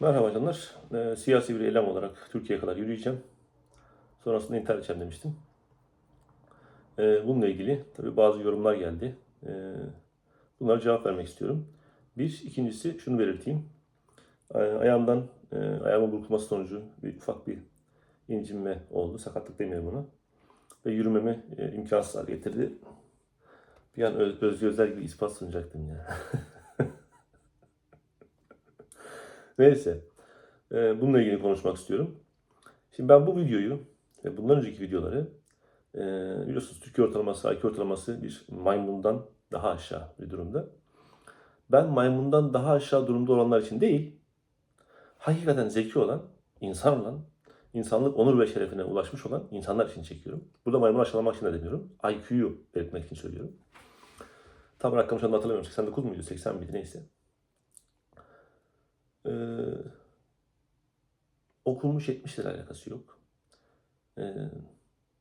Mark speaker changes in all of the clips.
Speaker 1: Merhaba canlar. Ee, siyasi bir eylem olarak Türkiye'ye kadar yürüyeceğim. Sonrasında intihar edeceğim demiştim. Ee, bununla ilgili tabii bazı yorumlar geldi. Ee, bunlara cevap vermek istiyorum. Bir, ikincisi şunu belirteyim. Ayağımdan, e, ayağımın burkulması sonucu bir ufak bir incinme oldu. Sakatlık demiyorum buna. Ve yürümemi e, imkansız hale getirdi. Bir an öz, Özgür Özel gibi ispat sunacaktım ya. Neyse. Ee, bununla ilgili konuşmak istiyorum. Şimdi ben bu videoyu ve bundan önceki videoları e, biliyorsunuz Türkiye ortalaması, IQ ortalaması bir maymundan daha aşağı bir durumda. Ben maymundan daha aşağı durumda olanlar için değil, hakikaten zeki olan, insan olan, insanlık onur ve şerefine ulaşmış olan insanlar için çekiyorum. Burada maymunu aşağılamak için de demiyorum. IQ'yu belirtmek için söylüyorum. Tam rakamı şu anda hatırlamıyorum. 89 muydu, 80 miydi neyse. Ee, okunmuş etmişle alakası yok. Ee,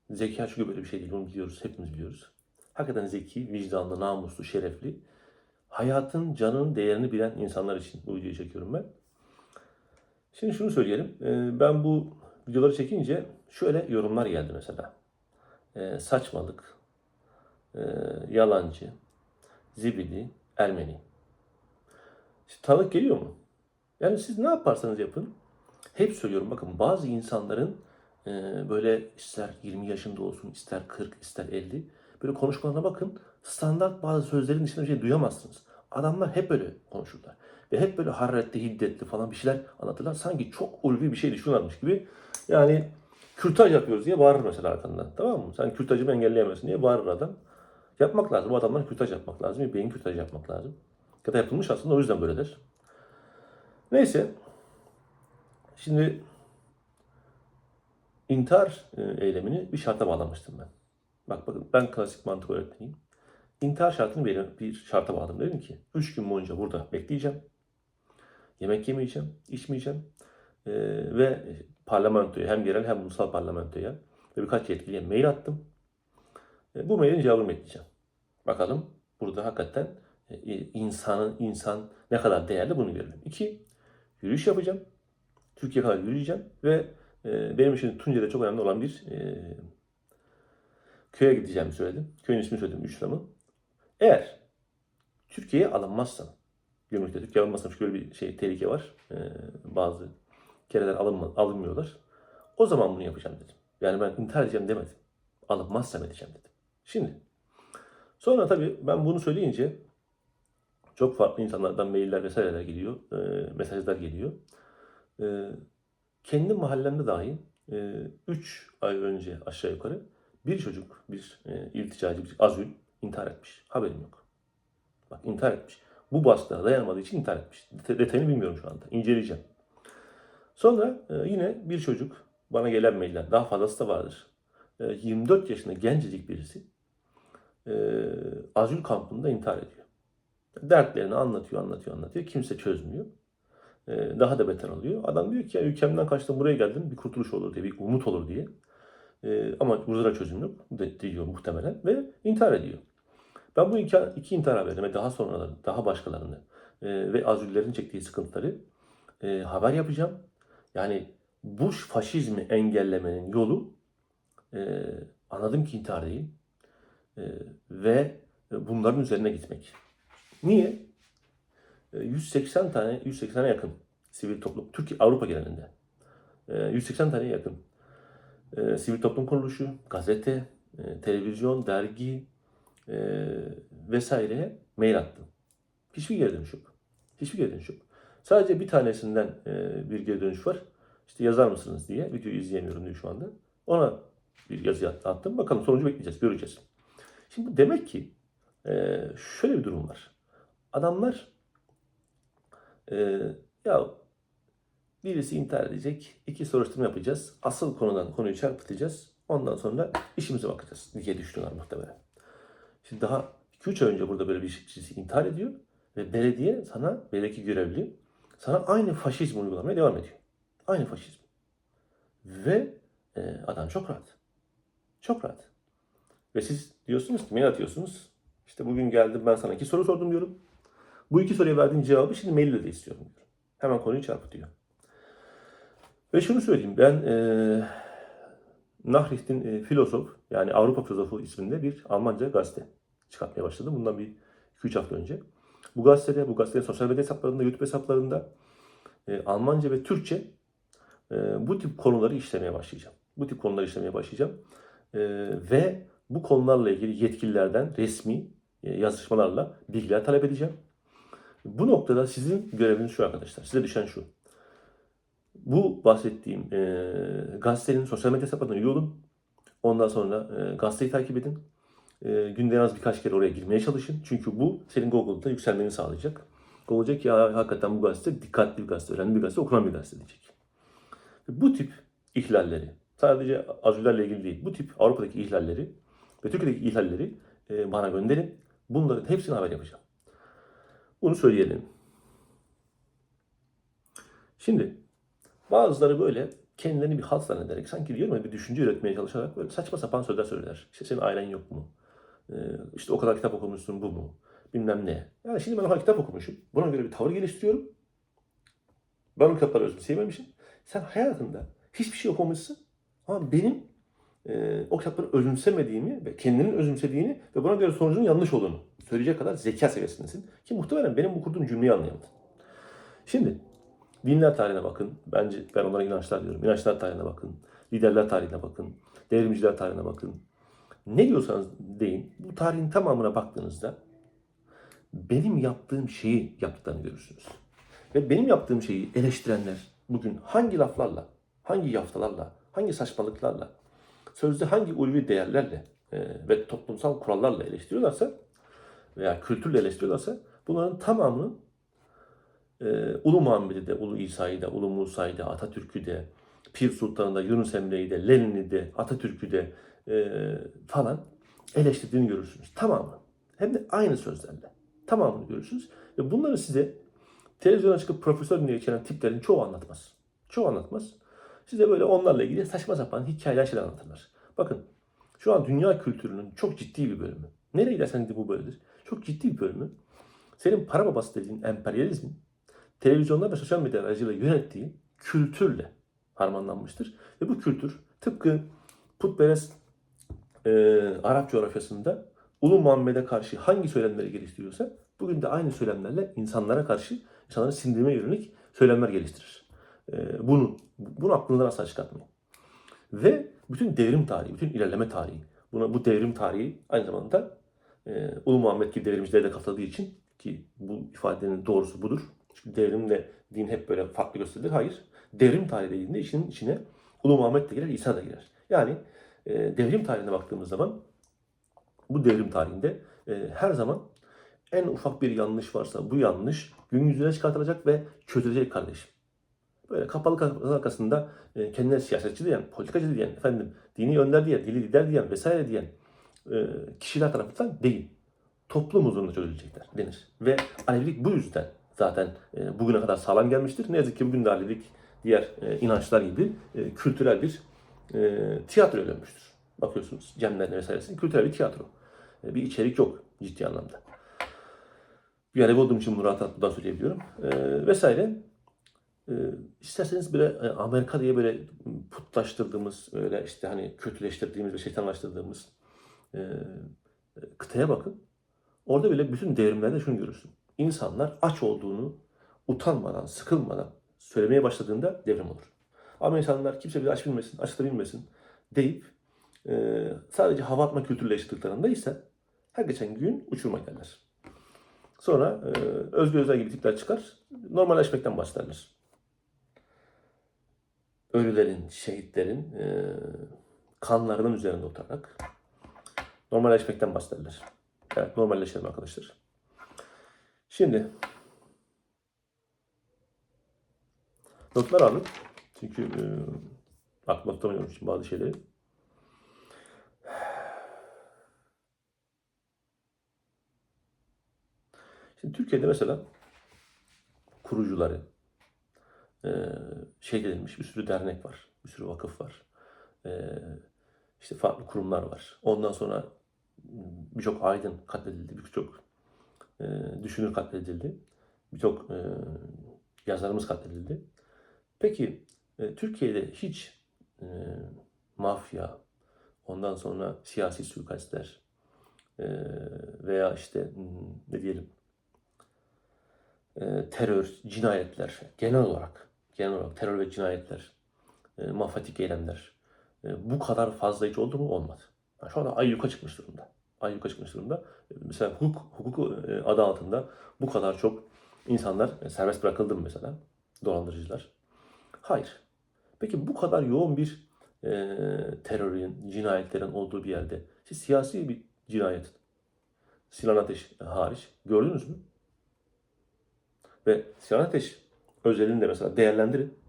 Speaker 1: zeka çünkü böyle bir şey değil. Onu biliyoruz. Hepimiz biliyoruz. Hakikaten zeki, vicdanlı, namuslu, şerefli, hayatın, canın değerini bilen insanlar için bu videoyu çekiyorum ben. Şimdi şunu söyleyelim. Ee, ben bu videoları çekince şöyle yorumlar geldi mesela. Ee, saçmalık, e, yalancı, zibidi, Ermeni. Şimdi tanık geliyor mu? Yani siz ne yaparsanız yapın. Hep söylüyorum bakın bazı insanların e, böyle ister 20 yaşında olsun, ister 40, ister 50 böyle konuşmalarına bakın. Standart bazı sözlerin dışında bir şey duyamazsınız. Adamlar hep böyle konuşurlar. Ve hep böyle hararetli, hiddetli falan bir şeyler anlatırlar. Sanki çok ulvi bir şey düşünüyorlarmış gibi. Yani kürtaj yapıyoruz diye bağırır mesela arkandan. Tamam mı? Sen kürtajımı engelleyemezsin diye bağırır adam. Yapmak lazım. Bu adamlar kürtaj yapmak lazım. Bir beyin kürtaj yapmak lazım. Ya da yapılmış aslında o yüzden böyledir. Neyse. Şimdi intihar e, eylemini bir şarta bağlamıştım ben. Bak bakın ben klasik mantık öğretmeniyim. İntihar şartını bir, bir şarta bağladım. Dedim ki 3 gün boyunca burada bekleyeceğim. Yemek yemeyeceğim, içmeyeceğim. E, ve parlamentoya hem yerel hem ulusal parlamentoya ve birkaç yetkiliye mail attım. E, bu mailin cevabını bekleyeceğim. Bakalım burada hakikaten e, insanın insan ne kadar değerli bunu görelim. İki, yürüyüş yapacağım. Türkiye kadar yürüyeceğim ve e, benim için Tunceli'de çok önemli olan bir e, köye gideceğimi söyledim. Köyün ismini söyledim, Üçlam'ı. Eğer Türkiye'ye alınmazsam, gümrükte Türkiye alınmazsam çünkü böyle bir şey tehlike var. E, bazı kereler alınma, alınmıyorlar. O zaman bunu yapacağım dedim. Yani ben intihar edeceğim demedim. Alınmazsam edeceğim dedim. Şimdi sonra tabii ben bunu söyleyince çok farklı insanlardan mailler vesaireler geliyor, e, mesajlar geliyor. E, kendi mahallemde dahi 3 ay önce aşağı yukarı bir çocuk, bir e, ilticacı, bir azül intihar etmiş. Haberim yok. Bak intihar etmiş. Bu baskılara dayanamadığı için intihar etmiş. Det- Detayını bilmiyorum şu anda. İnceleyeceğim. Sonra e, yine bir çocuk, bana gelen mailler, daha fazlası da vardır. E, 24 yaşında gencecik birisi e, azül kampında intihar ediyor. Dertlerini anlatıyor, anlatıyor, anlatıyor. Kimse çözmüyor. Ee, daha da beter oluyor. Adam diyor ki ya ülkemden kaçtım buraya geldim bir kurtuluş olur diye, bir umut olur diye. Ee, ama burada da çözüm yok diyor muhtemelen ve intihar ediyor. Ben bu iki, iki intihar haberini ve daha sonra daha başkalarını e, ve azüllerin çektiği sıkıntıları e, haber yapacağım. Yani bu faşizmi engellemenin yolu e, anladım ki intihar değil ve bunların üzerine gitmek. Niye? E, 180 tane, 180'e yakın sivil toplum, Türkiye, Avrupa genelinde. E, 180 taneye yakın e, sivil toplum kuruluşu, gazete, e, televizyon, dergi e, vesaireye mail attım. Hiçbir geri dönüş yok. Hiçbir geri dönüş yok. Sadece bir tanesinden e, bir geri dönüş var. İşte yazar mısınız diye. Videoyu izleyemiyorum diyor şu anda. Ona bir yazı attım. Bakalım sonucu bekleyeceğiz, göreceğiz. Şimdi demek ki e, şöyle bir durum var. Adamlar ee, ya birisi intihar edecek, iki soruşturma yapacağız. Asıl konudan konuyu çarpıtacağız. Ondan sonra işimize bakacağız diye düşünüyorlar muhtemelen. Şimdi daha 2-3 ay önce burada böyle bir birisi intihar ediyor ve belediye sana, belediye görevli sana aynı faşizm uygulamaya devam ediyor. Aynı faşizm. Ve e, adam çok rahat. Çok rahat. Ve siz diyorsunuz ki mail atıyorsunuz. İşte bugün geldim ben sana iki soru sordum diyorum. Bu iki soruya verdiğin cevabı şimdi maille de istiyorum diyor. Hemen konuyu çarpıtıyor. Ve şunu söyleyeyim ben e, Nachrichten e, Filosof yani Avrupa Filozofu isminde bir Almanca gazete çıkartmaya başladım. Bundan bir 2-3 hafta önce. Bu gazetede, bu gazetenin sosyal medya hesaplarında, YouTube hesaplarında e, Almanca ve Türkçe e, bu tip konuları işlemeye başlayacağım. Bu tip konuları işlemeye başlayacağım. E, ve bu konularla ilgili yetkililerden resmi e, yazışmalarla bilgiler talep edeceğim. Bu noktada sizin göreviniz şu arkadaşlar. Size düşen şu. Bu bahsettiğim e, gazetenin sosyal medya hesaplarına üye olun. Ondan sonra e, gazeteyi takip edin. E, günde en az birkaç kere oraya girmeye çalışın. Çünkü bu senin Google'da yükselmeni sağlayacak. Google diyecek ki hakikaten bu gazete dikkatli bir gazete, önemli bir gazete, okunan bir gazete diyecek. Bu tip ihlalleri, sadece azülerle ilgili değil, bu tip Avrupa'daki ihlalleri ve Türkiye'deki ihlalleri e, bana gönderin. Bunların hepsini haber yapacağım. Bunu söyleyelim. Şimdi bazıları böyle kendilerini bir halt zannederek sanki diyorum ya bir düşünce üretmeye çalışarak böyle saçma sapan sözler söyler. İşte senin ailen yok mu? Ee, işte o kadar kitap okumuşsun bu mu? Bilmem ne. Yani şimdi ben o kadar kitap okumuşum. Buna göre bir tavır geliştiriyorum. Ben o kitapları özümseyememişim. Sen hayatında hiçbir şey okumamışsın. Ama benim e, o kitapları özümsemediğimi ve kendinin özümsediğini ve buna göre sonucunun yanlış olduğunu söyleyecek kadar zeka seviyesindesin. Ki muhtemelen benim bu kurduğum cümleyi anlayamadın. Şimdi dinler tarihine bakın. Bence ben onlara inançlar diyorum. İnançlar tarihine bakın. Liderler tarihine bakın. Devrimciler tarihine bakın. Ne diyorsanız deyin. Bu tarihin tamamına baktığınızda benim yaptığım şeyi yaptıklarını görürsünüz. Ve benim yaptığım şeyi eleştirenler bugün hangi laflarla, hangi yaftalarla, hangi saçmalıklarla, sözde hangi ulvi değerlerle ve toplumsal kurallarla eleştiriyorlarsa veya kültürle eleştiriyorlarsa bunların tamamını e, Ulu Muhammed'i de, Ulu İsa'yı da, Ulu Musa'yı da, Atatürk'ü de, Pir Sultan'ı da, Yunus Emre'yi de, Lenin'i de, Atatürk'ü de e, falan eleştirdiğini görürsünüz. Tamamı. Hem de aynı sözlerle. Tamamını görürsünüz. Ve bunları size televizyona çıkıp profesör diye geçen tiplerin çoğu anlatmaz. Çoğu anlatmaz. Size böyle onlarla ilgili saçma sapan hikayeler şeyler anlatırlar. Bakın şu an dünya kültürünün çok ciddi bir bölümü. Nereye gidersen de bu böyledir. Çok ciddi bir bölümü. Senin para babası dediğin emperyalizmin televizyonlar ve sosyal medya aracılığıyla yönettiği kültürle harmanlanmıştır. Ve bu kültür tıpkı putperest e, Arap coğrafyasında Ulu Muhammed'e karşı hangi söylemleri geliştiriyorsa bugün de aynı söylemlerle insanlara karşı insanları sindirmeye yönelik söylemler geliştirir. E, bunu, bunu aklınızdan asla çıkartmayın. Ve bütün devrim tarihi, bütün ilerleme tarihi, buna bu devrim tarihi aynı zamanda e, Ulu Muhammed gibi devrimcilere de katıldığı için ki bu ifadenin doğrusu budur. Çünkü devrimle din hep böyle farklı gösterilir. Hayır. Devrim tarihi dediğinde işin içine Ulu Muhammed de girer, İsa da girer. Yani e, devrim tarihine baktığımız zaman bu devrim tarihinde e, her zaman en ufak bir yanlış varsa bu yanlış gün yüzüne çıkartılacak ve çözülecek kardeşim. Böyle kapalı kapılar arkasında e, kendine siyasetçi diyen, politikacı diyen, efendim dini önder diyen, dili lider diyen vesaire diyen kişiler tarafından değil. Toplum huzurunda çözülecekler denir. Ve Alevilik bu yüzden zaten e, bugüne kadar sağlam gelmiştir. Ne yazık ki bugün de Alevilik diğer e, inançlar gibi e, kültürel bir e, tiyatro dönmüştür. Bakıyorsunuz cemlerine vesairesinin kültürel bir tiyatro. E, bir içerik yok ciddi anlamda. Bir Alevi olduğum için bunu rahat rahat buradan söyleyebiliyorum. E, vesaire. E, isterseniz böyle e, Amerika diye böyle putlaştırdığımız, böyle işte hani kötüleştirdiğimiz ve şeytanlaştırdığımız e, kıtaya bakın. Orada bile bütün devrimlerde şunu görürsün. İnsanlar aç olduğunu utanmadan, sıkılmadan söylemeye başladığında devrim olur. Ama insanlar kimse bir aç bilmesin, aç da bilmesin deyip e, sadece hava atma kültürüyle yaşadıklarında ise her geçen gün uçurma gelirler. Sonra e, Özgür Özel gibi tipler çıkar, normalleşmekten başlarlar. Ölülerin, şehitlerin e, kanlarının üzerinde oturarak normalleşmekten bahsederler. Evet, normalleşelim arkadaşlar. Şimdi notlar aldım. Çünkü e, aklıma tutamıyorum için bazı şeyleri. Şimdi Türkiye'de mesela kurucuları e, şey denilmiş bir sürü dernek var, bir sürü vakıf var. E, işte farklı kurumlar var. Ondan sonra birçok aydın katledildi, birçok e, düşünür katledildi, birçok e, yazarımız katledildi. Peki E, Türkiye'de hiç e, mafya, ondan sonra siyasi suikastler e, veya işte ne diyelim e, terör, cinayetler genel olarak genel olarak terör ve cinayetler, e, mafyatik eylemler e, bu kadar fazla hiç oldu mu? Olmadı. Şu anda ayyuka çıkmış durumda. Ayyuka çıkmış durumda. E, Mesela hukuk, hukuk e, adı altında bu kadar çok insanlar e, serbest bırakıldı mı mesela? Dolandırıcılar. Hayır. Peki bu kadar yoğun bir e, terörün, cinayetlerin olduğu bir yerde siz siyasi bir cinayet, Sinan Ateş hariç gördünüz mü? Ve Sinan Ateş özelinde mesela değerlendirin.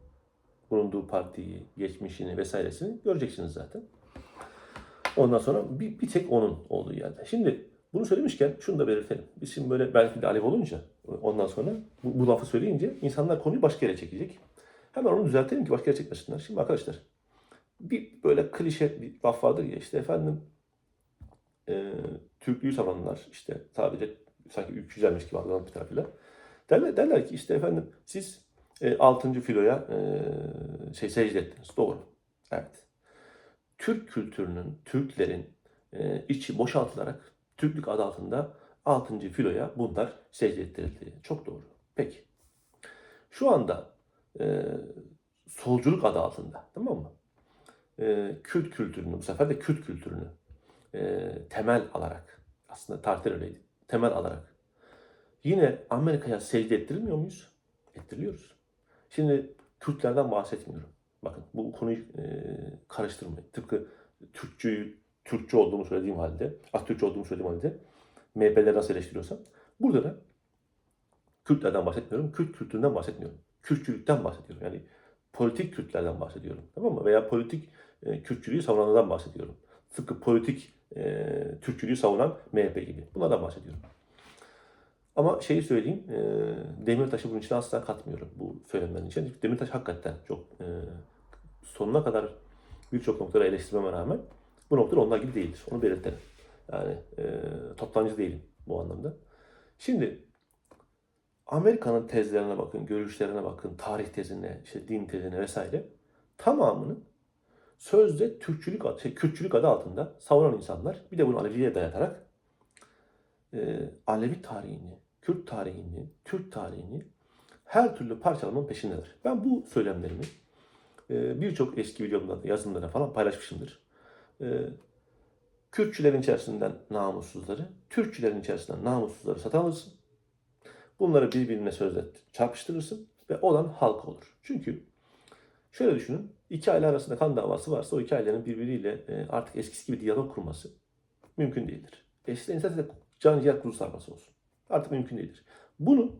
Speaker 1: Bulunduğu partiyi, geçmişini vesairesini göreceksiniz zaten. Ondan sonra bir, bir tek onun olduğu yerde. Şimdi bunu söylemişken şunu da belirtelim. Biz şimdi böyle belki de alev olunca ondan sonra bu, bu lafı söyleyince insanlar konuyu başka yere çekecek. Hemen onu düzeltelim ki başka yere çekmesinler. Şimdi arkadaşlar bir böyle klişe bir laf vardır ya işte efendim e, Türklüğü savunanlar işte sadece sanki 300'ermiş gibi algılanıp bir tarafıyla. Derler, derler ki işte efendim siz e, 6. filoya e, şey secde ettiniz. Doğru. Evet. Türk kültürünün, Türklerin e, içi boşaltılarak Türklük adı altında 6. filoya bunlar secde ettirildi. Çok doğru. Peki. Şu anda e, solculuk adı altında tamam mı? E, Kürt kültürünü, bu sefer de Kürt kültürünü e, temel alarak, aslında tarihte öyleydi, temel alarak yine Amerika'ya secde ettirilmiyor muyuz? Ettiriliyoruz. Şimdi Kürtlerden bahsetmiyorum. Bakın bu konuyu e, karıştırmayın. Tıpkı Türkçüyü, Türkçe olduğumu söylediğim halde, Atatürkçe olduğumu söylediğim halde MHP'leri nasıl eleştiriyorsam burada da Kürtlerden bahsetmiyorum, Kürt kültüründen bahsetmiyorum. Kürtçülükten bahsediyorum. Yani politik Kürtlerden bahsediyorum. Tamam mı? Veya politik e, Kürtçülüğü savunanlardan bahsediyorum. Tıpkı politik e, Türkçülüğü savunan MHP gibi. Bunlardan bahsediyorum. Ama şeyi söyleyeyim, e, Demirtaş'ı bunun içine asla katmıyorum bu söylemlerin. Çünkü Demirtaş hakikaten çok e, sonuna kadar birçok noktada eleştirmeme rağmen bu noktada onlar gibi değildir. Onu belirtelim. Yani e, toptancı değilim bu anlamda. Şimdi Amerika'nın tezlerine bakın, görüşlerine bakın, tarih tezine, işte din tezine vesaire tamamını sözde Türkçülük, şey, Kürtçülük adı altında savunan insanlar bir de bunu Alevi'ye dayatarak e, Alevi tarihini, Kürt tarihini, Türk tarihini her türlü parçalamanın peşindeler. Ben bu söylemlerimi birçok eski videomda, yazımlarda falan paylaşmışımdır. E, Kürtçülerin içerisinden namussuzları, Türkçülerin içerisinden namussuzları satın alırsın. Bunları birbirine sözle çarpıştırırsın ve olan halk olur. Çünkü şöyle düşünün, iki aile arasında kan davası varsa o iki ailenin birbiriyle e, artık eskisi gibi diyalog kurması mümkün değildir. Eskiden de can ciğer kuzu sarması olsun. Artık mümkün değildir. Bunu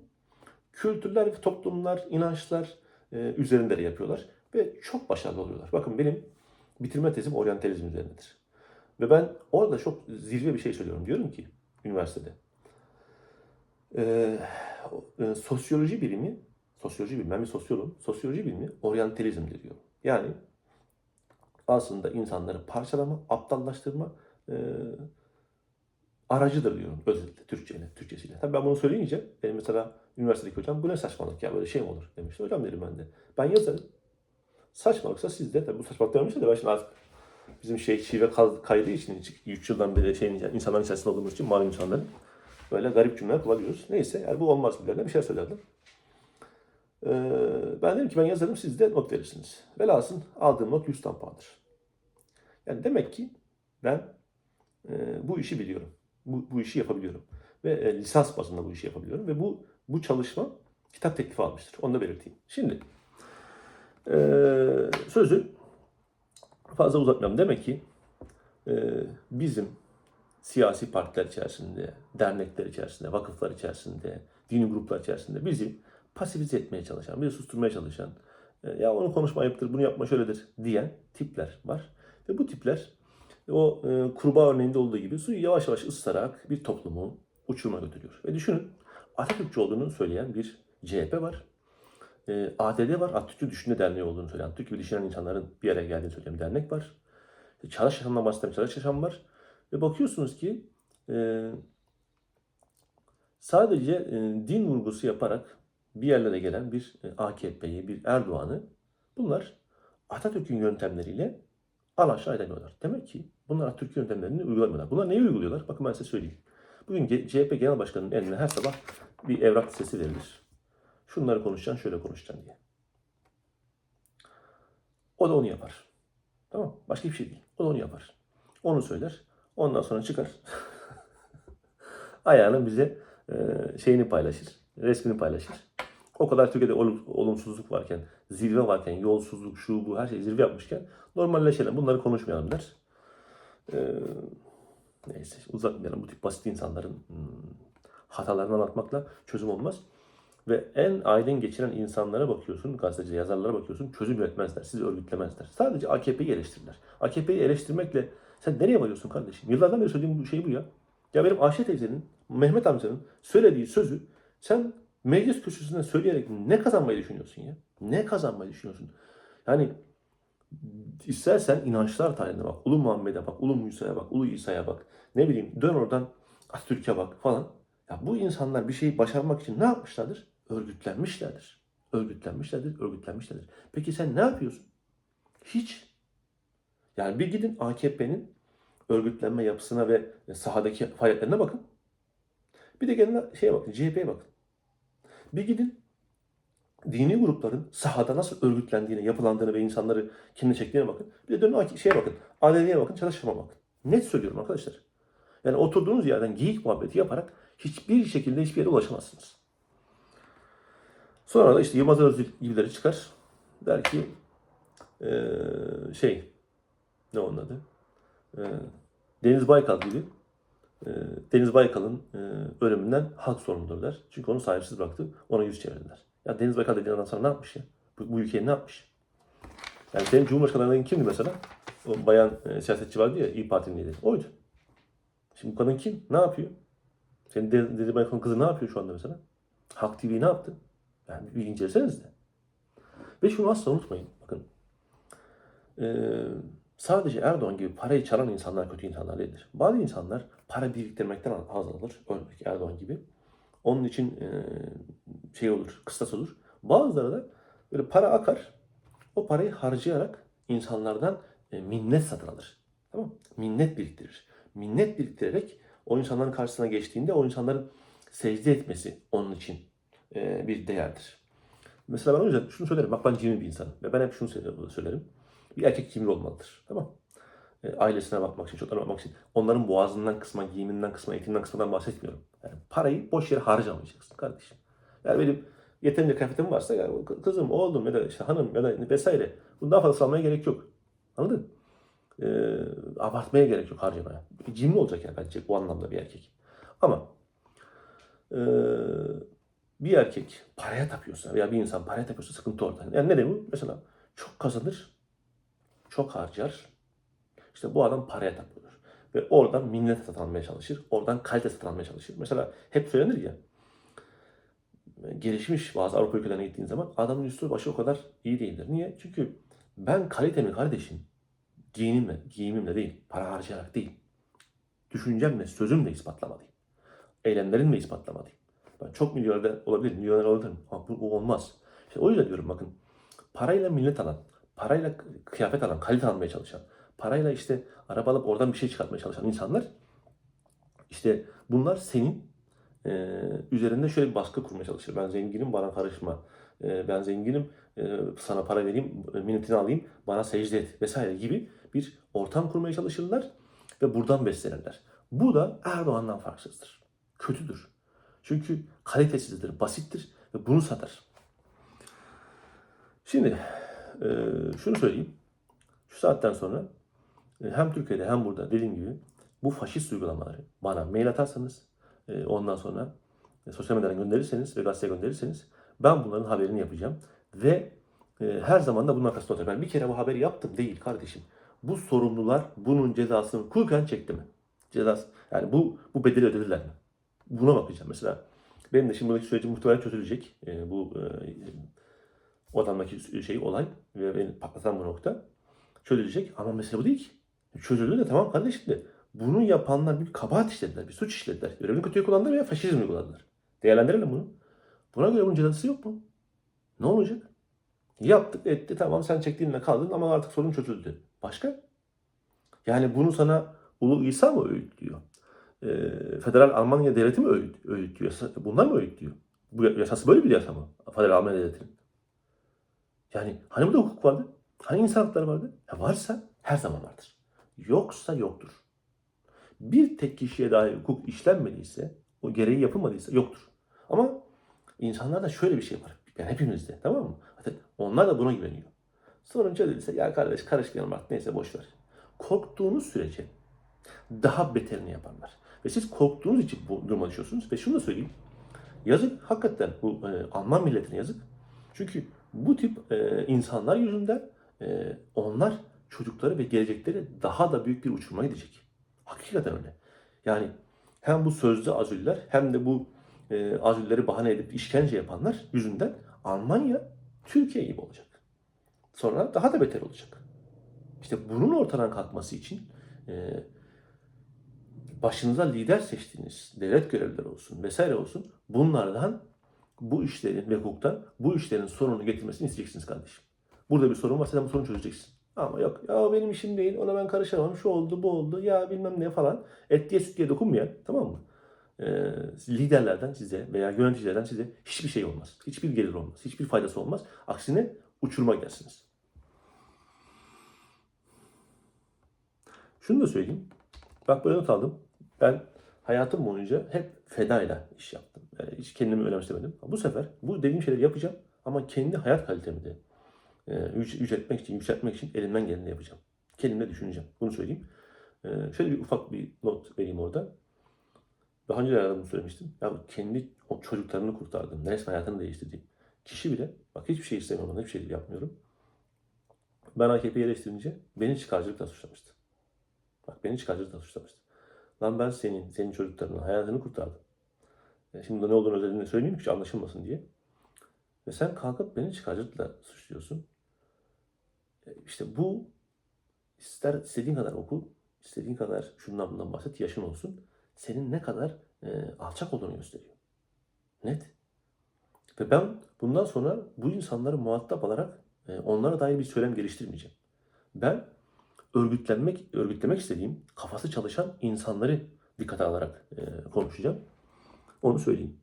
Speaker 1: kültürler, toplumlar, inançlar e, üzerinde de yapıyorlar ve çok başarılı oluyorlar. Bakın benim bitirme tezim oryantalizm üzerindedir. Ve ben orada çok zirve bir şey söylüyorum. Diyorum ki üniversitede e, e, sosyoloji bilimi, sosyoloji bilimi, ben bir sosyoloğum, sosyoloji bilimi oryantalizmdir diyorum. Yani aslında insanları parçalama, aptallaştırma e, aracıdır diyorum özetle Türkçeyle, Türkçesiyle. Tabii ben bunu söyleyince benim mesela üniversitedeki hocam bu ne saçmalık ya böyle şey mi olur demişti. Hocam dedim ben de. Ben yazarım. Saçmalıksa siz de tabii bu saçmalık dememişti de ben şimdi artık bizim şey şive kaydığı için 3 yıldan beri şeyin insanların içerisinde olduğumuz için malum insanların böyle garip cümleler kullanıyoruz. Neyse yani bu olmaz birilerine bir şey söylerdim. Ee, ben dedim ki ben yazarım siz de not verirsiniz. Velhasıl aldığım not 100 puandır. Yani demek ki ben e, bu işi biliyorum. Bu, bu işi yapabiliyorum. Ve e, lisans bazında bu işi yapabiliyorum. Ve bu bu çalışma kitap teklifi almıştır. Onu da belirteyim. Şimdi e, sözü fazla uzatmayalım. Demek ki e, bizim siyasi partiler içerisinde, dernekler içerisinde, vakıflar içerisinde, dini gruplar içerisinde bizi pasifize etmeye çalışan, bizi susturmaya çalışan, e, ya onu konuşma ayıptır, bunu yapma şöyledir diyen tipler var. Ve bu tipler o e, kurbağa örneğinde olduğu gibi suyu yavaş yavaş ısıtarak bir toplumu uçuruma götürüyor. Ve düşünün Atatürkçü olduğunu söyleyen bir CHP var. E, ADD var, Atatürkçü Düşünce Derneği olduğunu söyleyen, Atatürk gibi düşünen insanların bir araya geldiğini söyleyen bir dernek var. E, Çağdaş Yaşam'dan bahseden Çağdaş Yaşam var. Ve bakıyorsunuz ki e, sadece e, din vurgusu yaparak bir yerlere gelen bir e, AKP'yi, bir Erdoğan'ı bunlar Atatürk'ün yöntemleriyle alaşağı edemiyorlar. Demek ki bunlar Atatürk yöntemlerini uygulamıyorlar. Bunlar neyi uyguluyorlar? Bakın ben size söyleyeyim. Bugün CHP Genel Başkanı'nın eline her sabah bir evrak listesi verilir. Şunları konuşacaksın, şöyle konuşacaksın diye. O da onu yapar. Tamam Başka bir şey değil. O da onu yapar. Onu söyler. Ondan sonra çıkar. Ayağının bize e, şeyini paylaşır. Resmini paylaşır. O kadar Türkiye'de olum- olumsuzluk varken, zirve varken, yolsuzluk, şu bu her şey zirve yapmışken normalleşelim. Bunları konuşmayalım der. Ee, neyse uzatmayalım. Bu tip basit insanların hmm, hatalarını anlatmakla çözüm olmaz. Ve en aydın geçiren insanlara bakıyorsun, gazeteci yazarlara bakıyorsun, çözüm üretmezler, sizi örgütlemezler. Sadece AKP'yi eleştirirler. AKP'yi eleştirmekle sen nereye varıyorsun kardeşim? Yıllardan beri söylediğim şey bu ya. Ya benim Ayşe teyzenin, Mehmet amcanın söylediği sözü sen meclis kürsüsünde söyleyerek ne kazanmayı düşünüyorsun ya? Ne kazanmayı düşünüyorsun? Yani istersen inançlar tarihine bak. Ulu Muhammed'e bak, Ulu Musa'ya bak, Ulu İsa'ya bak. Ne bileyim dön oradan Atatürk'e bak falan. Ya bu insanlar bir şeyi başarmak için ne yapmışlardır? Örgütlenmişlerdir. Örgütlenmişlerdir, örgütlenmişlerdir. Peki sen ne yapıyorsun? Hiç. Yani bir gidin AKP'nin örgütlenme yapısına ve sahadaki faaliyetlerine bakın. Bir de gelin şeye bakın, CHP'ye bakın. Bir gidin dini grupların sahada nasıl örgütlendiğine, yapılandığını ve insanları kendine çektiğine bakın. Bir de dönün şeye bakın, ADD'ye bakın, çalışma bakın. Net söylüyorum arkadaşlar. Yani oturduğunuz yerden geyik muhabbeti yaparak hiçbir şekilde hiçbir yere ulaşamazsınız. Sonra da işte Yılmaz Özdil gibileri çıkar. Der ki eee, şey ne onun adı? Eee, Deniz Baykal gibi eee, Deniz Baykal'ın eee, ölümünden halk sorumludur der. Çünkü onu sahipsiz bıraktı. Ona yüz çevirdiler. Ya Deniz Baykal dediğin adam sana ne yapmış ya? Bu, bu ülkeye ne yapmış? Yani senin Cumhurbaşkanı kimdi mesela? O bayan e, siyasetçi vardı ya İyi Parti'nin lideri. Oydu. Şimdi bu kadın kim? Ne yapıyor? Senin De- Deniz Baykal'ın kızı ne yapıyor şu anda mesela? Halk TV ne yaptı? Yani bir inceleseniz de. Ve şunu asla unutmayın. Bakın. Ee, sadece Erdoğan gibi parayı çalan insanlar kötü insanlar değildir. Bazı insanlar para biriktirmekten haz alır. Örneğin Erdoğan gibi. Onun için e, şey olur, kıstas olur. Bazıları da böyle para akar. O parayı harcayarak insanlardan e, minnet satın alır. Tamam? Minnet biriktirir. Minnet biriktirerek o insanların karşısına geçtiğinde o insanların secde etmesi onun için e, bir değerdir. Mesela ben o yüzden şunu söylerim. Bak ben cimri bir insanım. Ve ben hep şunu söylerim. Bir erkek cimri olmalıdır. Tamam? E, ailesine bakmak için, çocuklarına bakmak için. Onların boğazından kısma, giyiminden kısma, eğitimden kısmadan bahsetmiyorum. Yani parayı boş yere harcamayacaksın kardeşim. Yani benim yeterince kıyafetim varsa ya kızım, oğlum ya da işte hanım ya da vesaire. Bundan fazla almaya gerek yok. Anladın? Ee, abartmaya gerek yok harcamaya. Cimri olacak yani bence bu anlamda bir erkek. Ama ee, bir erkek paraya tapıyorsa veya bir insan paraya tapıyorsa sıkıntı orada. Yani ne demek? Mesela çok kazanır, çok harcar. İşte bu adam paraya tapıyor. Ve oradan minnet satın almaya çalışır. Oradan kalite satın almaya çalışır. Mesela hep söylenir ya gelişmiş bazı Avrupa ülkelerine gittiğin zaman adamın üstü başı o kadar iyi değildir. Niye? Çünkü ben kalitemi kardeşim giyinimle, giyimimle değil, para harcayarak değil, düşüncemle, sözümle ispatlamalıyım. Eylemlerimle ispatlamalıyım. Ben çok milyoner olabilir, milyoner olabilirim ama bu, bu olmaz. İşte o yüzden diyorum bakın, parayla millet alan, parayla kıyafet alan, kalite almaya çalışan, parayla işte araba alıp oradan bir şey çıkartmaya çalışan insanlar, işte bunlar senin e, üzerinde şöyle bir baskı kurmaya çalışır. Ben zenginim bana karışma. E, ben zenginim e, sana para vereyim, minnetini alayım, bana secde et vesaire gibi bir ortam kurmaya çalışırlar ve buradan beslenirler. Bu da Erdoğan'dan farksızdır. Kötüdür. Çünkü kalitesizdir, basittir ve bunu satar. Şimdi e, şunu söyleyeyim. Şu saatten sonra e, hem Türkiye'de hem burada dediğim gibi bu faşist uygulamaları bana mail atarsanız e, ondan sonra e, sosyal medyadan gönderirseniz ve gazeteye gönderirseniz ben bunların haberini yapacağım. Ve e, her zaman da bunun arkasında olacağım. Ben bir kere bu haberi yaptım değil kardeşim. Bu sorumlular bunun cezasını hukuken çekti mi? Cezası, yani bu, bu bedeli ödediler mi? Buna bakacağım. Mesela benim de şimdi buradaki sürecim muhtemelen çözülecek. E, bu e, o adamdaki şey olay ve beni patlatan bu nokta çözülecek. Ama mesele bu değil ki. Çözüldü de tamam kardeşim de bunu yapanlar bir kabahat işlediler, bir suç işlediler. Görevini kötüye kullandılar veya faşizm uyguladılar. Değerlendirelim bunu. Buna göre bunun cezası yok mu? Ne olacak? Yaptık etti tamam sen çektiğinle kaldın ama artık sorun çözüldü. Başka? Yani bunu sana Ulu İsa mı öğütlüyor? Ee, Federal Almanya Devleti mi öğüt, öğütlüyor? Yasa- Bunlar mı öğütlüyor? Bu yasası böyle bir yasa mı? Federal Almanya Devleti'nin. Yani hani burada hukuk vardı? Hani insan hakları vardı? Ya varsa her zaman vardır. Yoksa yoktur. Bir tek kişiye dair hukuk işlenmediyse, o gereği yapılmadıysa yoktur. Ama insanlar da şöyle bir şey var. Yani hepimizde tamam mı? Zaten onlar da buna güveniyor. Sorun çözülürse ya kardeş karışmayalım artık neyse boş ver. Korktuğunuz sürece daha beterini yaparlar. Ve siz korktuğunuz için bu duruma düşüyorsunuz. Ve şunu da söyleyeyim. Yazık hakikaten bu e, Alman milletine yazık. Çünkü bu tip e, insanlar yüzünden e, onlar çocukları ve gelecekleri daha da büyük bir uçuruma gidecek. Hakikaten öyle. Yani hem bu sözlü azüller hem de bu e, azülleri bahane edip işkence yapanlar yüzünden Almanya Türkiye gibi olacak. Sonra daha da beter olacak. İşte bunun ortadan kalkması için e, başınıza lider seçtiğiniz devlet görevlileri olsun vesaire olsun bunlardan bu işlerin ve hukuktan bu işlerin sorununu getirmesini isteyeceksiniz kardeşim. Burada bir sorun varsa sen bu sorunu çözeceksin. Ama yok ya benim işim değil ona ben karışamam şu oldu bu oldu ya bilmem ne falan et diye süt diye dokunmayan tamam mı? Ee, liderlerden size veya yöneticilerden size hiçbir şey olmaz. Hiçbir gelir olmaz. Hiçbir faydası olmaz. Aksine uçuruma gidersiniz. Şunu da söyleyeyim. Bak böyle not aldım. Ben hayatım boyunca hep fedayla iş yaptım. Yani hiç kendimi önemsemedim. Bu sefer bu dediğim şeyleri yapacağım ama kendi hayat kalitemi de e, yüce- yüceltmek için, yükseltmek için elimden geleni yapacağım. Kendimle düşüneceğim. Bunu söyleyeyim. E, şöyle bir ufak bir not vereyim orada. Daha önce de bunu söylemiştim. Ya kendi o çocuklarını kurtardım. Resmen hayatını değiştirdiğim. Kişi bile, bak hiçbir şey istemiyorum, hiçbir şey yapmıyorum. Ben AKP'yi eleştirince beni çıkarcılıkla suçlamıştı. Bak beni çıkarcılıkla suçlamıştı. Lan ben senin, senin çocuklarının hayatını kurtardım. E, Şimdi ne olduğunu özellikle söyleyeyim ki anlaşılmasın diye. Ve sen kalkıp beni çıkarcılıkla suçluyorsun. E, İşte bu ister istediğin kadar oku, istediğin kadar şundan bundan bahset, yaşın olsun. Senin ne kadar e, alçak olduğunu gösteriyor. Net. Ve ben bundan sonra bu insanları muhatap alarak e, onlara dair bir söylem geliştirmeyeceğim. Ben örgütlenmek, örgütlemek istediğim, kafası çalışan insanları dikkate alarak e, konuşacağım. Onu söyleyeyim.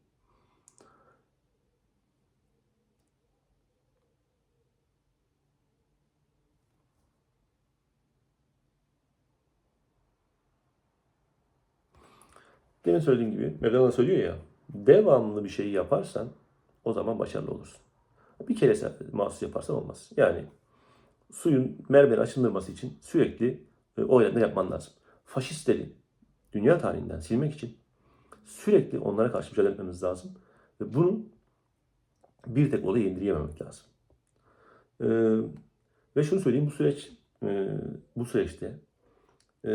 Speaker 1: Demin söylediğim gibi, Mevlana söylüyor ya, devamlı bir şeyi yaparsan o zaman başarılı olursun. Bir kere mahsus yaparsan olmaz. Yani suyun mermeri açılması için sürekli e, o yönde yapman lazım. Faşistleri dünya tarihinden silmek için sürekli onlara karşı mücadele etmemiz lazım. Ve bunu bir tek olaya indirgememek lazım. Ee, ve şunu söyleyeyim, bu süreç e, bu süreçte e,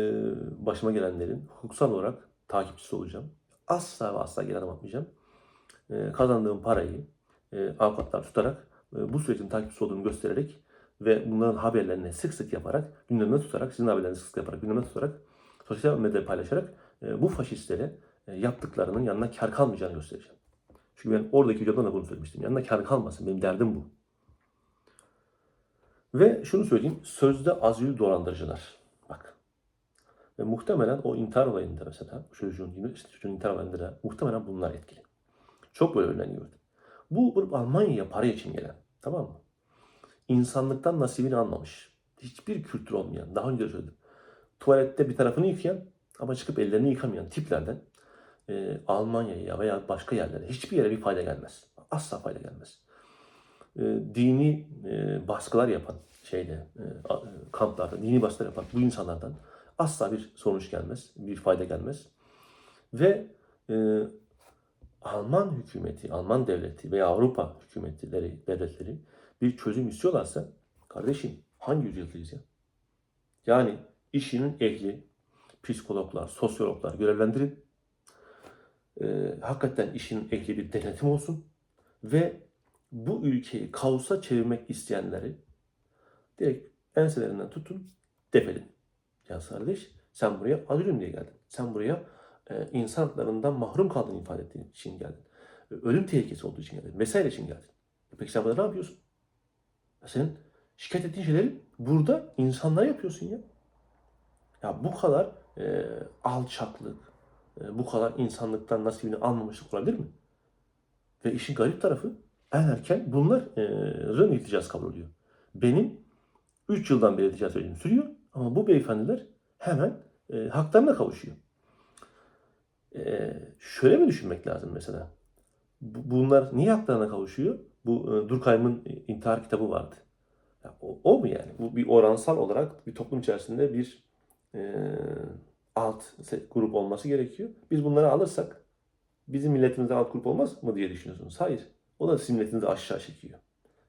Speaker 1: başıma gelenlerin hukuksal olarak takipçisi olacağım. Asla ve asla geri adım atmayacağım. E, kazandığım parayı e, avukatlar tutarak e, bu sürecin takipçisi olduğunu göstererek ve bunların haberlerini sık sık yaparak, gündemde tutarak, sizin haberlerini sık sık yaparak, gündemde tutarak, sosyal medyada paylaşarak e, bu faşistlere e, yaptıklarının yanına kar kalmayacağını göstereceğim. Çünkü ben oradaki videoda da bunu söylemiştim. Yanına kar kalmasın. Benim derdim bu. Ve şunu söyleyeyim. Sözde azil dolandırıcılar. Bak. Ve muhtemelen o intihar olayında mesela çocuğun, işte çocuğun intihar olayında da muhtemelen bunlar etkili. Çok böyle örneğini gördüm. Bu, bu Almanya'ya para için gelen. Tamam mı? İnsanlıktan nasibini almamış. Hiçbir kültür olmayan, daha önce de söyledim. Tuvalette bir tarafını yıkayan ama çıkıp ellerini yıkamayan tiplerden e, Almanya'ya veya başka yerlere hiçbir yere bir fayda gelmez. Asla fayda gelmez. E, dini e, baskılar yapan şeyde e, e, kamplarda dini baskılar yapan bu insanlardan asla bir sonuç gelmez, bir fayda gelmez. Ve e, Alman hükümeti, Alman devleti veya Avrupa hükümetleri, devletleri bir çözüm istiyorlarsa kardeşim hangi yüzyıldayız ya? Yani işinin ehli, psikologlar, sosyologlar görevlendirin. Ee, hakikaten işin ehli bir denetim olsun. Ve bu ülkeyi kaosa çevirmek isteyenleri direkt enselerinden tutun, defedin. Ya kardeş sen buraya azülüm diye geldin. Sen buraya e, insan mahrum kaldığını ifade ettiğin için geldin. Ölüm tehlikesi olduğu için geldin. Vesaire için geldin. E Peki sen burada ne yapıyorsun? Senin şikayet ettiğin şeyleri burada insanlara yapıyorsun ya. Ya bu kadar e, alçaklık, e, bu kadar insanlıktan nasibini almamışlık olabilir mi? Ve işin garip tarafı en erken bunların ilticası kabul oluyor. Benim 3 yıldan beri iltica sürecim sürüyor ama bu beyefendiler hemen e, haklarına kavuşuyor. E, şöyle mi düşünmek lazım mesela? Bu- Bunlar niye haklarına kavuşuyor? Bu e, Durkheim'ın intihar kitabı vardı. O, o mu yani? Bu bir oransal olarak bir toplum içerisinde bir e, alt grup olması gerekiyor. Biz bunları alırsak bizim milletimizden alt grup olmaz mı diye düşünüyorsunuz. Hayır. O da sizin milletinizi aşağı çekiyor.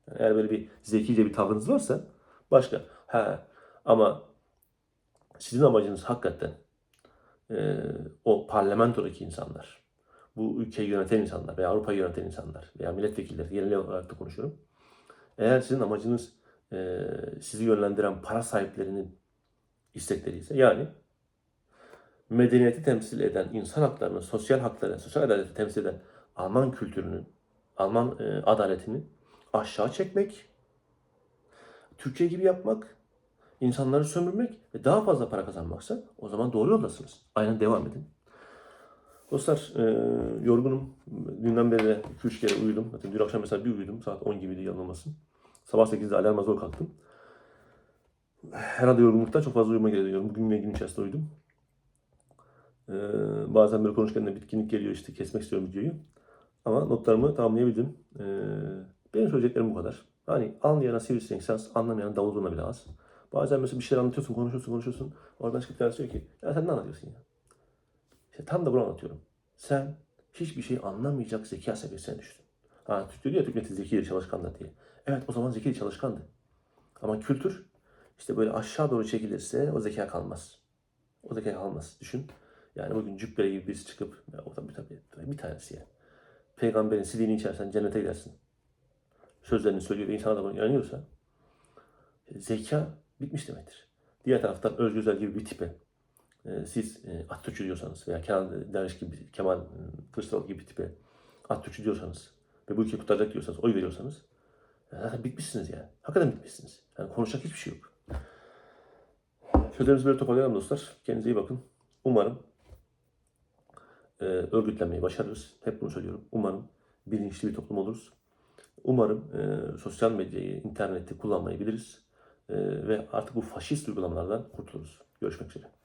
Speaker 1: Yani eğer böyle bir zekice bir tavrınız varsa başka. Ha, ama sizin amacınız hakikaten e, o parlamentodaki insanlar, bu ülkeyi yöneten insanlar veya Avrupa'yı yöneten insanlar veya milletvekilleri, genel olarak da konuşuyorum. Eğer sizin amacınız e, sizi yönlendiren para sahiplerinin istekleri ise yani medeniyeti temsil eden, insan haklarını, sosyal hakları, sosyal adaleti temsil eden Alman kültürünün, Alman e, adaletini aşağı çekmek, Türkiye gibi yapmak, insanları sömürmek ve daha fazla para kazanmaksa o zaman doğru yoldasınız. Aynen devam edin. Dostlar e, yorgunum. Dünden beri de 2-3 kere uyudum. Zaten dün akşam mesela bir uyudum. Saat 10 gibiydi yanılmasın. Sabah 8'de alarma zor kalktım. Herhalde yorgunluktan çok fazla uyuma gerekiyor. Bugün yine gün içerisinde uyudum. Ee, bazen böyle konuşurken de bitkinlik geliyor işte kesmek istiyorum videoyu. Ama notlarımı tamamlayabildim. Ee, benim söyleyeceklerim bu kadar. Hani anlayana sivrisinek saz, anlamayana davul zurna bile az. Bazen mesela bir şeyler anlatıyorsun, konuşuyorsun, konuşuyorsun. Oradan çıkıp bir diyor ki, ya sen ne anlatıyorsun ya? İşte tam da bunu anlatıyorum. Sen hiçbir şey anlamayacak zeka seviyesine düştün. Ha, Türk diyor ya Türk milleti zekidir, çalışkandır diye. Evet o zaman zeki çalışkandı. Ama kültür işte böyle aşağı doğru çekilirse o zeka kalmaz. O zeka kalmaz. Düşün. Yani bugün cübbeli gibi birisi çıkıp, ya o tabii tabii, bir tanesi ya. Peygamberin sidiğini içersen cennete gidersin. Sözlerini söylüyor ve insana da buna inanıyorsa zeka bitmiş demektir. Diğer taraftan Özgür Özel gibi bir tipe siz e, Atatürkçü diyorsanız veya Kemal Derviş gibi, Kemal e, Kılıçdaroğlu gibi tipe Atatürkçü diyorsanız ve bu ülkeyi kurtaracak diyorsanız, oy veriyorsanız zaten bitmişsiniz yani. Hakikaten bitmişsiniz. Yani konuşacak hiçbir şey yok. Sözlerimizi böyle toparlayalım dostlar. Kendinize iyi bakın. Umarım e, örgütlenmeyi başarırız. Hep bunu söylüyorum. Umarım bilinçli bir toplum oluruz. Umarım e, sosyal medyayı, interneti kullanmayı biliriz. E, ve artık bu faşist uygulamalardan kurtuluruz. Görüşmek üzere.